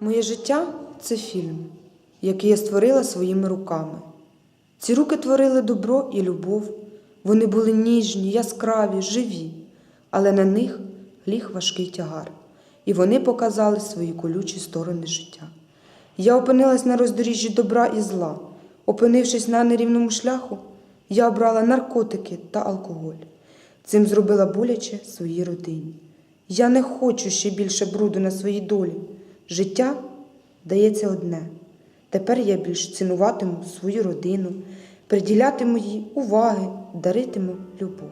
Моє життя це фільм, який я створила своїми руками. Ці руки творили добро і любов. Вони були ніжні, яскраві, живі, але на них ліг важкий тягар, і вони показали свої колючі сторони життя. Я опинилась на роздоріжжі добра і зла. Опинившись на нерівному шляху, я обрала наркотики та алкоголь. Цим зробила боляче своїй родині. Я не хочу ще більше бруду на своїй долі. Життя дається одне. Тепер я більш цінуватиму свою родину, приділятиму їй уваги, даритиму любов.